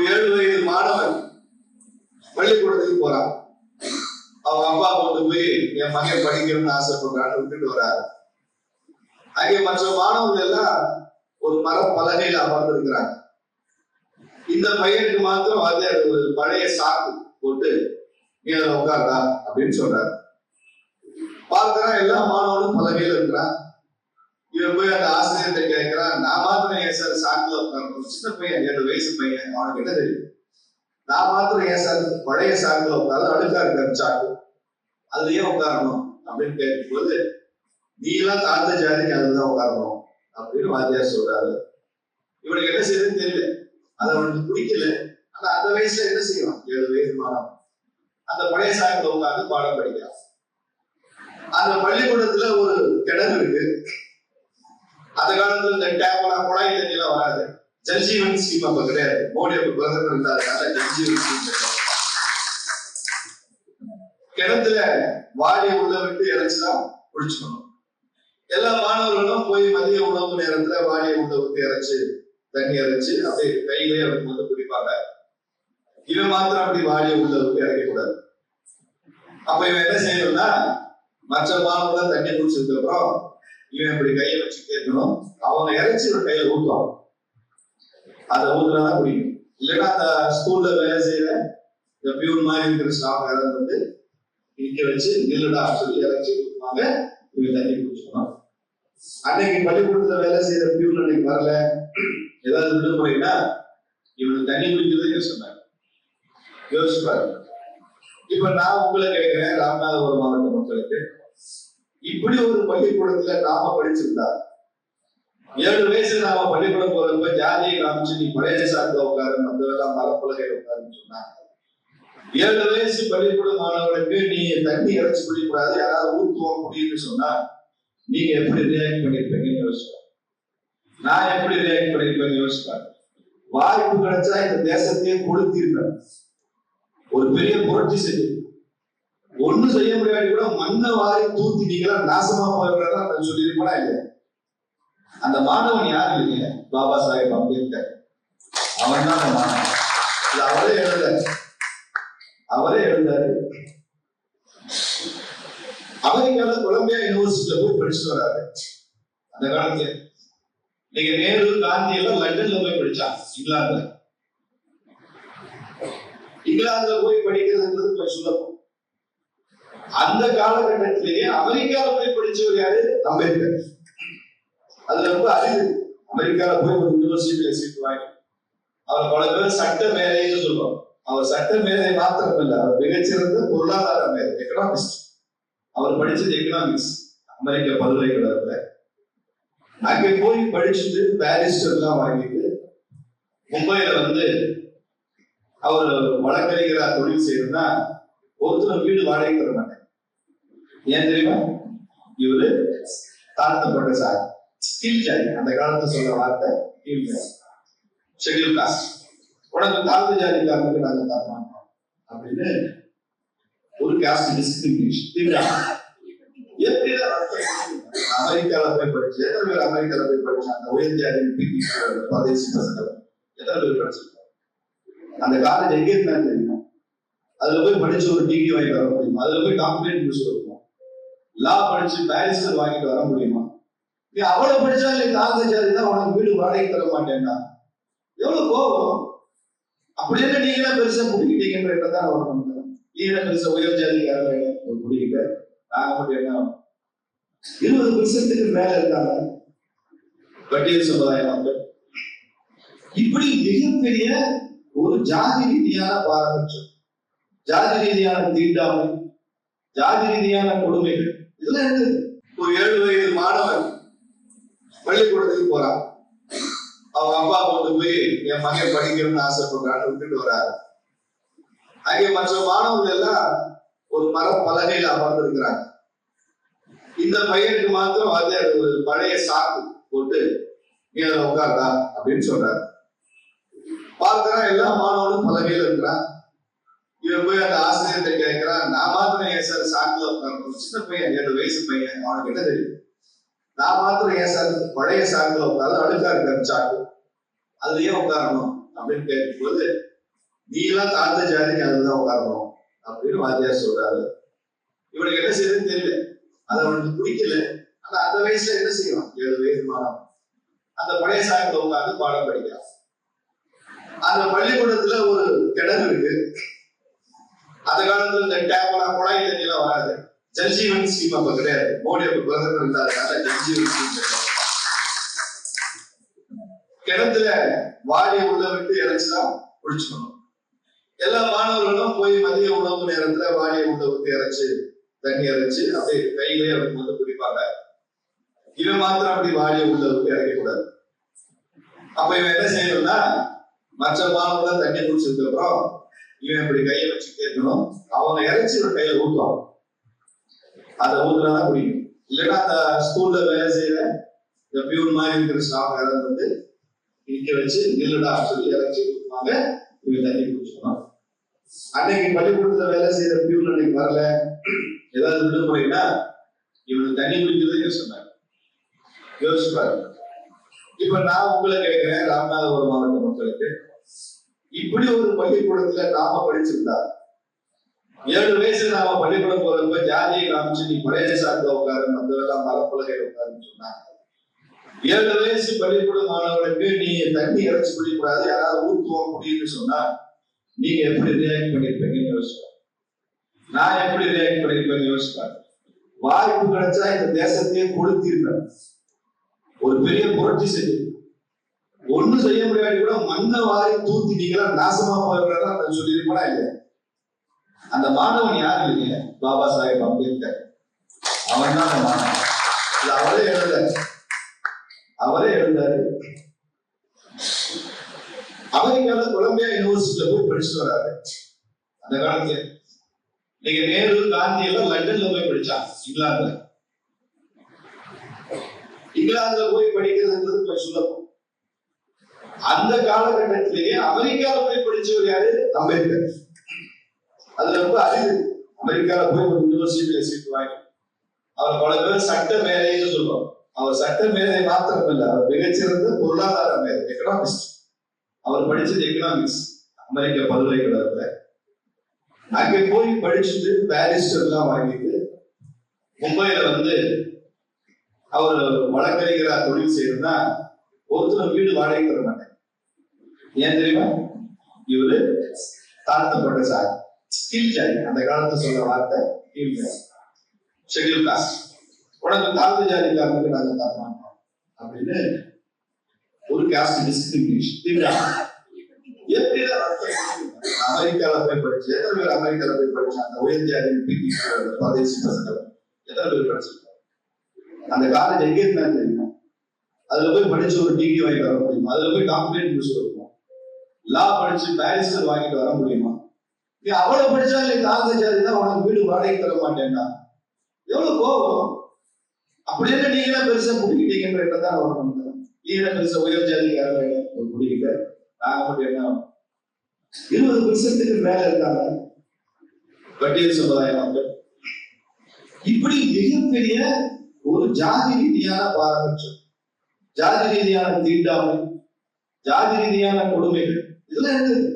ஒரு ஏழு வயது மாணவன் பள்ளிக்கூடத்துக்கு போறான். அவங்க அப்பா கொண்டு போய் என் மகன் படிக்கணும்னு ஆசைப்படுறான்னு விட்டுட்டு வராரு. அங்கே மற்ற மாணவர்கள் எல்லாம் ஒரு மர பலகையில அமர்ந்திருக்கிறாங்க. இந்த பையனுக்கு மாத்திரம் அது ஒரு பழைய சாக்கு போட்டு நீ அதில் உட்கார்றா அப்படின்னு சொல்றாரு. பார்க்கறான் எல்லா மாணவனும் பலகையில இருக்கிறான். இவன் போய் அந்த ஆசிரியர்கிட்ட கேட்கிறான் நான் மாத்திரம் ஏன் சார் சாக்குல உட்காரணும்? சின்ன பையன் ஏழு வயசு பையன். அவனுக்கு என்ன தெரியும்? நான் மாத்திரம் ஏன் சார் பழைய சாக்குல உட்கார்ந்து அழுக்கா இருக்கிற சாக்கு? அதுல ஏன் உட்காரணும்? அப்படின்னு கேட்கும்போது நீ எல்லாம் தாழ்ந்த ஜாதிக்கு அதுதான் உட்காரணும் அப்படின்னு வாத்தியார் சொல்றாரு. இவனுக்கு என்ன செய்யுதுன்னு தெரியல. அது அவனுக்கு பிடிக்கல. ஆனா அந்த வயசுல என்ன செய்வான்? ஏழு வயசு மாணவன். அந்த பழைய சாக்குல உட்காந்து பாடம் படிக்கிறான். அந்த பள்ளிக்கூடத்துல ஒரு கிணறு இருக்கு. அந்த காலத்துல இந்த டேப்லாம் குழாய் தண்ணி வராது. ஜல்ஜீவன் ஸ்கீம் அப்ப கிடையாது. மோடி அப்ப பிரதமர் இருந்தாருனால ஜல்ஜீவன் ஸ்கீம் கிணத்துல வாளியை உள்ள விட்டு இறைச்சுதான் குடிச்சுக்கணும் எல்லா மாணவர்களும் போய் மதிய உணவு நேரத்துல வாளியை உள்ள விட்டு இறைச்சு தண்ணி இறைச்சு அப்படியே கையிலே அவங்க வந்து குடிப்பாங்க. இவன் மாத்திரம் அப்படி வாளியை உள்ள விட்டு இறக்க கூடாது. அப்ப இவன் என்ன செய்யணும்னா மற்ற மாணவர்கள் தண்ணி குடிச்சதுக்கு அப்புறம் இவன் இப்படி கையை வச்சு கேட்கணும். அவங்க இறைச்சி ஒரு கையில ஊத்துவாங்க அதை ஊத்துனாதான் குடிக்கும் இல்லைன்னா அந்த ஸ்கூல்ல வேலை செய்யற இந்த பியூன் மாதிரி இருக்கிற ஸ்டாஃப் யாராவது வந்து நிக்க வச்சு நில்லுடா சொல்லி இறைச்சி ஊத்துவாங்க. இவன் தண்ணி குடிச்சுக்கணும். அன்னைக்கு பள்ளிக்கூடத்துல வேலை செய்யற பியூன் அன்னைக்கு வரல. ஏதாவது விடுமுறைனா இவனுக்கு தண்ணி குடிக்கிறதுக்கு சொன்னாங்க யோசிச்சு பாருங்க. இப்ப நான் உங்களை கேட்கிறேன் ராமநாதபுரம் மாவட்ட மக்களுக்கு. இப்படி ஒரு பள்ளிக்கூடத்துல நாம படிச்சிருந்தா? ஏழு வயசுல நாம பள்ளிக்கூடம் போறப்ப ஜாதியை காமிச்சு நீ பழைய சார்ந்த உட்காரு மற்றவெல்லாம் மரப்பலகையில உட்காருன்னு சொன்னாங்க. ஏழு வயசு பள்ளிக்கூட மாணவர்களுக்கு நீ தண்ணி இறைச்சி குடிக்கூடாது யாராவது ஊத்துவோம் முடியும்னு சொன்னா நீங்க எப்படி ரியாக்ட் பண்ணிருப்பீங்கன்னு யோசிப்பாங்க நான் எப்படி ரியாக்ட் பண்ணிருப்பேன்னு யோசிப்பாங்க வாய்ப்பு கிடைச்சா இந்த தேசத்தையே கொளுத்திருப்பேன். ஒரு பெரிய புரட்சி செஞ்சு ஒண்ணு செய்ய முடியாது கூட மண்ணை வாரி தூத்தி நீங்களா நாசமா போயிடுறதா நான் சொல்லியிருப்பா இல்ல. அந்த மாணவன் யாரு இல்லைங்க? பாபா சாஹேப் அம்பேத்கர். அவன் தான் அந்த மாணவன். இது அவரே எழுத அவரே எழுந்தாரு. அமெரிக்கால கொலம்பியா யூனிவர்சிட்டியில போய் படிச்சுட்டு வராரு. அந்த காலத்துல. நீங்க நேரு காந்தி எல்லாம் லண்டன்ல போய் படிச்சாங்க இங்கிலாந்துல. இங்கிலாந்துல போய் படிக்கிறதுன்றது கொஞ்சம் சுலபம். அந்த காலகட்டத்திலேயே அமெரிக்கால போய் படிச்சவர் யாரு? அம்பேத்கர். அது ரொம்ப அறிவு அமெரிக்கால போய் ஒரு யூனிவர்சிட்டியில சீட் வாங்கி. அவர் பல பேர் சட்ட மேதைன்னு சொல்லுவோம் அவர் சட்ட மேதை மாத்திரம் இல்ல அவர் மிகச்சிறந்த பொருளாதார மேதை எக்கனாமிஸ்ட் அவர் படிச்சது எக்கனாமிக்ஸ் அமெரிக்க பல்கலைக்கழகத்துல. அங்க போய் படிச்சுட்டு பேரிஸ்டர் எல்லாம் வாங்கிட்டு மும்பையில வந்து அவர் வழக்கறிஞரா தொழில் செய்யணும்னா ஒருத்தர் வீடு வாடகை தர மாட்டேன் ஏன் தெரியுமா? இவரு தாழ்த்தப்பட்ட சார் ஸ்கில் ஜாதி அந்த காலத்துல சொல்ற வார்த்தை கீழ் ஷெட்யூல் காஸ்ட் உனக்கு தாழ்ந்த ஜாதிக்காரனுக்கு நாங்க தரமாட்டோம். அப்படின்னு ஒரு காஸ்ட் டிஸ்கிரிமினேஷன் எப்படிதான் அமெரிக்கால போய் படிச்சு எத்தனை பேர் அமெரிக்கால போய் படிச்சு அந்த உயர் ஜாதி பசங்க. எத்தனை பேர் படிச்சிருக்காங்க? அந்த காலேஜ் எங்கே இருந்தாலும் தெரியுமா அதுல போய் படிச்சு ஒரு டிகிரி வாங்கி வர முடியுமா? அதுல போய் டாக்குமெண்ட் முடிச்சு வருவோம் லா படிச்சு பேரிஸ்டர் வாங்கிட்டு வர முடியுமா? நீ அவ்வளவு படிச்சா நீ தாழ்ந்த ஜாதி தான் உனக்கு வீடு வாடகை தர மாட்டேன்னா? எவ்வளவு கோபம்? அப்படி என்ன பெருசா பிடிக்கிட்டீங்கன்ற தான் வரணும் நீ என்ன பெருசா உயர் ஜாதிக்காரங்க ஒரு நாங்க மட்டும் என்ன? இருபது பெர்சென்ட்டுக்கு மேல இருக்காங்க. பட்டியல் சமுதாய மக்கள் இப்படி மிகப்பெரிய ஒரு ஜாதி ரீதியான பாரபட்சம். ஜாதி ரீதியான தீண்டாமை ஜாதி ரீதியான கொடுமைகள். இதெல்லாம் ஒரு ஏழு வயது மாணவன் பள்ளிக்கூடத்துக்கு போறான். அவங்க அப்பா கொண்டு போய் என் மகன் படிக்கணும்னு ஆசைப்படுறான்னு விட்டுட்டு வராரு. அங்கே மற்ற மாணவர்கள் எல்லாம் ஒரு மர பலகையில அமர்ந்திருக்கிறாங்க. இந்த பையனுக்கு மாத்திரம் அது ஒரு பழைய சாக்கு போட்டு நீ அதில் உட்கார்றா அப்படின்னு சொல்றாரு. பார்க்கறான் எல்லா மாணவனும் பலகையில இருக்கிறான். இவன் போய் அந்த ஆசிரியர்கிட்ட கேட்கிறான் நான் மாத்திரம் ஏன் சார் சாக்குல உட்காரணும்? சின்ன பையன் ஏழு வயசு பையன். அவனுக்கு என்ன தெரியும்? நான் மாத்திரம் ஏன் சார் பழைய சாக்குல உட்கார்ந்து அழுக்கா இருக்கிற சாக்கு? அதுல ஏன் உட்காரணும்? அப்படின்னு கேட்கும்போது நீ எல்லாம் தாழ்ந்த ஜாதி அதுதான் உட்காரணும் அப்படின்னு வாத்தியார் சொல்றாரு. இவனுக்கு என்ன செய்யுதுன்னு தெரியல. அது அவனுக்கு பிடிக்கல. ஆனா அந்த வயசுல என்ன செய்யணும் ஏழு வயசு மாணவன். அந்த பழைய சாயத்துல உட்காந்து பாடம் படிக்கிறான். அந்த பள்ளிக்கூடத்துல ஒரு கிணறு இருக்கு. அந்த காலத்துல இந்த டேப்லாம் குழாய் தண்ணி எல்லாம் வராது. ஜல்ஜீவன் ஸ்கீம் அப்ப கிடையாது. மோடி அப்ப பிரதமர் இருந்தாரு ஜல்ஜீவன் ஸ்கீம் கிணத்துல வாடிய உள்ள விட்டு இறைச்சுதான் குளிச்சுக்கணும் எல்லா மாணவர்களும் போய் மதிய உணவு நேரத்துல வாடிய உள்ள விட்டு இறைச்சு தண்ணி இறைச்சு அப்படியே கையிலே அவங்க வந்து குடிப்பாங்க. இவன் மாத்திரம் அப்படி வாடிய உள்ள விட்டு இறக்க கூடாது. அப்ப இவன் என்ன செய்யணும்னா மற்ற மாணவர்கள் தண்ணி குடிச்சதுக்கு அப்புறம் இவன் இப்படி கையை வச்சு கேட்கணும். அவங்க இறைச்சி ஒரு கையில ஊத்துவான் அதை ஊத்துனாதான் முடியும் இல்லைன்னா அந்த ஸ்கூல்ல வேலை செய்யற இந்த பியூன் மாதிரி இருக்கிற ஸ்டாஃப் யாராவது வந்து நிக்க வச்சு நில்லுடா சொல்லி இறைச்சி ஊத்துவாங்க. இவன் தண்ணி குடிச்சுக்கணும். அன்னைக்கு பள்ளிக்கூடத்துல வேலை செய்யற பியூன் அன்னைக்கு வரல. ஏதாவது விடுமுறைனா இவனுக்கு தண்ணி குடிக்கிறதுக்கு சொன்னாங்க யோசிச்சு பாருங்க. இப்ப நான் உங்களை கேட்கிறேன் ராமநாதபுரம் மாவட்ட மக்களுக்கு. இப்படி ஒரு பள்ளிக்கூடத்துல நாம படிச்சிருந்தா. ஏழு வயசுல நாம பள்ளிக்கூடம் போறப்ப ஜாதியை காமிச்சு நீ பழைய சார்ந்த உட்காரு மற்றவெல்லாம் மரப்பலகையில உட்காருன்னு சொன்னாங்க. ஏழு வயசு பள்ளிக்கூட மாணவர்களுக்கு நீ தண்ணி இறைச்சி குடிக்கூடாது யாராவது ஊத்துவோம் அப்படின்னு சொன்னா நீங்க எப்படி ரியாக்ட் பண்ணிருப்பீங்கன்னு யோசிப்பாங்க நான் எப்படி ரியாக்ட் பண்ணிருப்பேன்னு யோசிப்பாங்க வாய்ப்பு கிடைச்சா இந்த தேசத்தையே கொளுத்திருப்பேன். ஒரு பெரிய புரட்சி செஞ்சு ஒண்ணும் செய்ய முடியாது கூட மண்ணை வாரி தூத்தி நீங்களா நாசமா போயிடுறதா நான் சொல்லியிருப்பா இல்ல. அந்த மாணவன் யார் இல்லைங்க பாபா சாஹேப் அம்பேத்கர். அவன் தான் அந்த மாணவன். இல்ல அவரே எழுத அவரே எழுந்தாரு. அமெரிக்கால கொலம்பியா யூனிவர்சிட்டியில போய் படிச்சுட்டு வராரு. அந்த காலத்துல. நீங்க நேரு காந்தி எல்லாம் லண்டன்ல போய் படிச்சாங்க. இங்கிலாந்துல. இங்கிலாந்துல போய் படிக்கிறதுன்றது கொஞ்சம் சுலபம். அந்த காலகட்டத்திலேயே அமெரிக்கால போய் படிச்சவர் யாரு? அம்பேத்கர். அது ரொம்ப அரிது அமெரிக்கால போய் ஒரு யூனிவர்சிட்டியில சீட் வாங்கி. அவர் பல பேர் சட்ட மேதைன்னு சொல்லுவோம் அவர் சட்ட மேதை மாத்திரம் இல்ல அவர் மிகச்சிறந்த பொருளாதார மேதை எக்கனாமிஸ்ட் அவர் படிச்சது எக்கனாமிக்ஸ் அமெரிக்க பல்கலைக்கழகத்துல அங்க போய் படிச்சுட்டு பேரிஸ்டர் எல்லாம் வாங்கிட்டு மும்பையில வந்து அவர் வழக்கறிஞரா தொழில் செய்யணும்னா ஒருத்தர் வீடு வாடகை தர மாட்டேன் ஏன் தெரியுமா? இவரு தாழ்த்தப்பட்ட சார். ஸ்கில் ஜாதி அந்த காலத்துல சொல்ற வார்த்தை ஸ்கில் ஷெட்யூல் காஸ்ட் உனக்கு தாழ்ந்த ஜாதிக்காரங்களுக்கு நாங்க தர மாட்டோம் அப்படின்னு ஒரு காஸ்ட் டிஸ்கிரிமினேஷன் எப்படிதான் அமெரிக்கால போய் படிச்சு எத்தனை பேர் அமெரிக்கால போய் படிச்சாங்க அந்த உயர் ஜாதி பசங்க எத்தனை பேர் படிச்சிருக்காங்க? அந்த காலேஜ் எங்கே இருந்தாலும் தெரியுமா? அதுல போய் படிச்சு ஒரு டிகிரி வாங்கி வர முடியுமா? அதுல போய் டாக்டரேட் முடிச்சு லா படிச்சு பேரிஸ்டர் வாங்கிட்டு வர முடியுமா? நீ அவ்வளவு படிச்சா நீ தாழ்ந்த தான் உனக்கு வீடு வாடகை தர மாட்டேன்னா? எவ்வளவு கோபம்? அப்படி என்ன நீங்க பெருசா முடிக்கிட்டீங்கன்ற எண்ணம் தான் வரணும் நீ என்ன பெருசா உயர் ஜாதிக்காரங்க ஒரு பிடிக்கல நாங்க மட்டும் என்ன இருபது பெர்சென்ட்டுக்கு மேல இருக்காங்க. பட்டியல் சமுதாய மக்கள் இப்படி மிகப்பெரிய ஒரு ஜாதி ரீதியான பாரபட்சம். ஜாதி ரீதியான தீண்டாமை ஜாதி ரீதியான கொடுமைகள் இதெல்லாம் இருக்குது